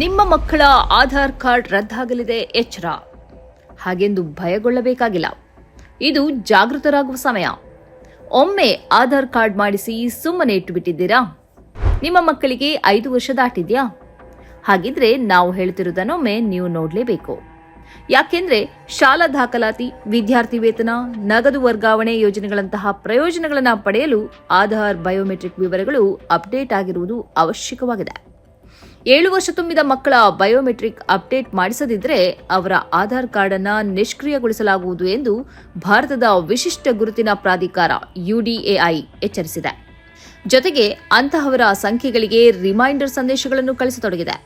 ನಿಮ್ಮ ಮಕ್ಕಳ ಆಧಾರ್ ಕಾರ್ಡ್ ರದ್ದಾಗಲಿದೆ ಎಚ್ಚರ. ಹಾಗೆಂದು ಭಯಗೊಳ್ಳಬೇಕಾಗಿಲ್ಲ. ಇದು ಜಾಗೃತರಾಗುವ ಸಮಯ. ಒಮ್ಮೆ ಆಧಾರ್ ಕಾರ್ಡ್ ಮಾಡಿಸಿ ಸುಮ್ಮನೆ ಇಟ್ಟುಬಿಟ್ಟಿದ್ದೀರಾ? ನಿಮ್ಮ ಮಕ್ಕಳಿಗೆ ಐದು ವರ್ಷ ದಾಟಿದ್ಯಾ? ಹಾಗಿದ್ರೆ ನಾವು ಹೇಳ್ತಿರೋದನ್ನೊಮ್ಮೆ ನೀವು ನೋಡಲೇಬೇಕು. ಯಾಕೆಂದ್ರೆ ಶಾಲಾ ದಾಖಲಾತಿ, ವಿದ್ಯಾರ್ಥಿ ವೇತನ, ನಗದು ವರ್ಗಾವಣೆ ಯೋಜನೆಗಳಂತಹ ಪ್ರಯೋಜನಗಳನ್ನು ಪಡೆಯಲು ಆಧಾರ್ ಬಯೋಮೆಟ್ರಿಕ್ ವಿವರಗಳು ಅಪ್ಡೇಟ್ ಆಗಿರುವುದು ಅವಶ್ಯಕವಾಗಿದೆ. ಏಳು ವರ್ಷ ತುಂಬಿದ ಮಕ್ಕಳ ಬಯೋಮೆಟ್ರಿಕ್ ಅಪ್ಡೇಟ್ ಮಾಡಿಸದಿದ್ದರೆ ಅವರ ಆಧಾರ್ ಕಾರ್ಡ್ ಅನ್ನ ನಿಷ್ಕ್ರಿಯಗೊಳಿಸಲಾಗುವುದು ಎಂದು ಭಾರತದ ವಿಶಿಷ್ಟ ಗುರುತಿನ ಪ್ರಾಧಿಕಾರ ಯುಡಿಎಐ ಎಚ್ಚರಿಸಿದೆ. ಜೊತೆಗೆ ಅಂತಹವರ ಸಂಖ್ಯೆಗಳಿಗೆ ರಿಮೈಂಡರ್ ಸಂದೇಶಗಳನ್ನು ಕಳಿಸತೊಡಗಿದೆ.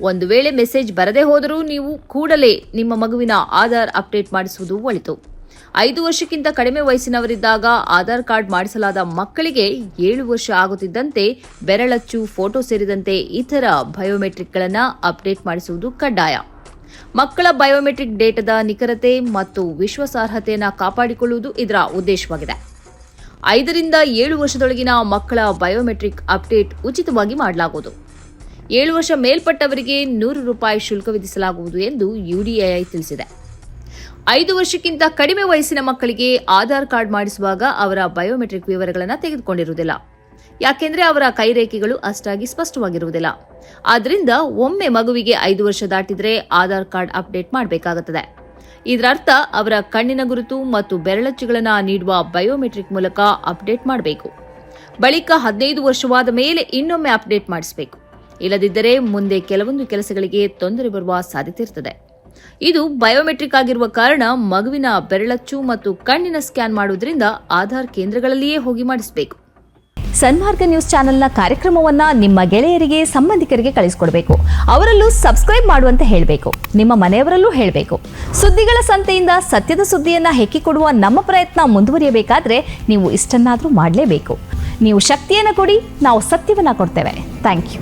ಒಂದು ವೇಳೆ ಮೆಸೇಜ್ ಬರದೇ ಹೋದರೂ ನೀವು ಕೂಡಲೇ ನಿಮ್ಮ ಮಗುವಿನ ಆಧಾರ್ ಅಪ್ಡೇಟ್ ಮಾಡಿಸುವುದು ಒಳಿತು. ಐದು ವರ್ಷಕ್ಕಿಂತ ಕಡಿಮೆ ವಯಸ್ಸಿನವರಿದ್ದಾಗ ಆಧಾರ್ ಕಾರ್ಡ್ ಮಾಡಿಸಲಾದ ಮಕ್ಕಳಿಗೆ ಏಳು ವರ್ಷ ಆಗುತ್ತಿದ್ದಂತೆ ಬೆರಳಚ್ಚು, ಫೋಟೋ ಸೇರಿದಂತೆ ಇತರ ಬಯೋಮೆಟ್ರಿಕ್ಗಳನ್ನು ಅಪ್ಡೇಟ್ ಮಾಡಿಸುವುದು ಕಡ್ಡಾಯ. ಮಕ್ಕಳ ಬಯೋಮೆಟ್ರಿಕ್ ಡೇಟಾದ ನಿಖರತೆ ಮತ್ತು ವಿಶ್ವಾಸಾರ್ಹತೆಯನ್ನು ಕಾಪಾಡಿಕೊಳ್ಳುವುದು ಇದರ ಉದ್ದೇಶವಾಗಿದೆ. ಐದರಿಂದ ಏಳು ವರ್ಷದೊಳಗಿನ ಮಕ್ಕಳ ಬಯೋಮೆಟ್ರಿಕ್ ಅಪ್ಡೇಟ್ ಉಚಿತವಾಗಿ ಮಾಡಲಾಗುವುದು. ಏಳು ವರ್ಷ ಮೇಲ್ಪಟ್ಟವರಿಗೆ ನೂರು ರೂಪಾಯಿ ಶುಲ್ಕ ವಿಧಿಸಲಾಗುವುದು ಎಂದು ಯುಡಿಎಐ ತಿಳಿಸಿದೆ. ಐದು ವರ್ಷಕ್ಕಿಂತ ಕಡಿಮೆ ವಯಸ್ಸಿನ ಮಕ್ಕಳಿಗೆ ಆಧಾರ್ ಕಾರ್ಡ್ ಮಾಡಿಸುವಾಗ ಅವರ ಬಯೋಮೆಟ್ರಿಕ್ ವಿವರಗಳನ್ನು ತೆಗೆದುಕೊಂಡಿರುವುದಿಲ್ಲ. ಯಾಕೆಂದ್ರೆ ಅವರ ಕೈರೇಖೆಗಳು ಅಷ್ಟಾಗಿ ಸ್ಪಷ್ಟವಾಗಿರುವುದಿಲ್ಲ. ಆದ್ರಿಂದ ಒಮ್ಮೆ ಮಗುವಿಗೆ ಐದು ವರ್ಷ ದಾಟಿದ್ರೆ ಆಧಾರ್ ಕಾರ್ಡ್ ಅಪ್ಡೇಟ್ ಮಾಡಬೇಕಾಗುತ್ತದೆ. ಇದರರ್ಥ ಅವರ ಕಣ್ಣಿನ ಗುರುತು ಮತ್ತು ಬೆರಳಚ್ಚುಗಳನ್ನು ನೀಡುವ ಬಯೋಮೆಟ್ರಿಕ್ ಮೂಲಕ ಅಪ್ಡೇಟ್ ಮಾಡಬೇಕು. ಬಳಿಕ ಹದಿನೈದು ವರ್ಷವಾದ ಮೇಲೆ ಇನ್ನೊಮ್ಮೆ ಅಪ್ಡೇಟ್ ಮಾಡಿಸಬೇಕು. ಇಲ್ಲದಿದ್ದರೆ ಮುಂದೆ ಕೆಲವೊಂದು ಕೆಲಸಗಳಿಗೆ ತೊಂದರೆ ಬರುವ ಸಾಧ್ಯತೆ ಇರುತ್ತದೆ ಇದು ಬಯೋಮೆಟ್ರಿಕ್ ಆಗಿರುವ ಕಾರಣ ಮಗುವಿನ ಬೆರಳಚ್ಚು ಮತ್ತು ಕಣ್ಣಿನ ಸ್ಕ್ಯಾನ್ ಮಾಡುವುದರಿಂದ ಆಧಾರ್ ಕೇಂದ್ರಗಳಲ್ಲಿಯೇ ಹೋಗಿ ಮಾಡಿಸಬೇಕು. ಸನ್ಮಾರ್ಗ ನ್ಯೂಸ್ ಚಾನೆಲ್ನ ಕಾರ್ಯಕ್ರಮವನ್ನ ನಿಮ್ಮ ಗೆಳೆಯರಿಗೆ, ಸಂಬಂಧಿಕರಿಗೆ ಕಳಿಸಿಕೊಡಬೇಕು. ಅವರಲ್ಲೂ ಸಬ್ಸ್ಕ್ರೈಬ್ ಮಾಡುವಂತೆ ಹೇಳಬೇಕು. ನಿಮ್ಮ ಮನೆಯವರಲ್ಲೂ ಹೇಳಬೇಕು. ಸುದ್ದಿಗಳ ಸಂತೆಯಿಂದ ಸತ್ಯದ ಸುದ್ದಿಯನ್ನ ಹೆಕ್ಕಿಕೊಡುವ ನಮ್ಮ ಪ್ರಯತ್ನ ಮುಂದುವರಿಯಬೇಕಾದ್ರೆ ನೀವು ಇಷ್ಟನ್ನಾದರೂ ಮಾಡಲೇಬೇಕು. ನೀವು ಶಕ್ತಿಯನ್ನು ಕೊಡಿ, ನಾವು ಸತ್ಯವನ್ನ ಕೊಡ್ತೇವೆ. Thank you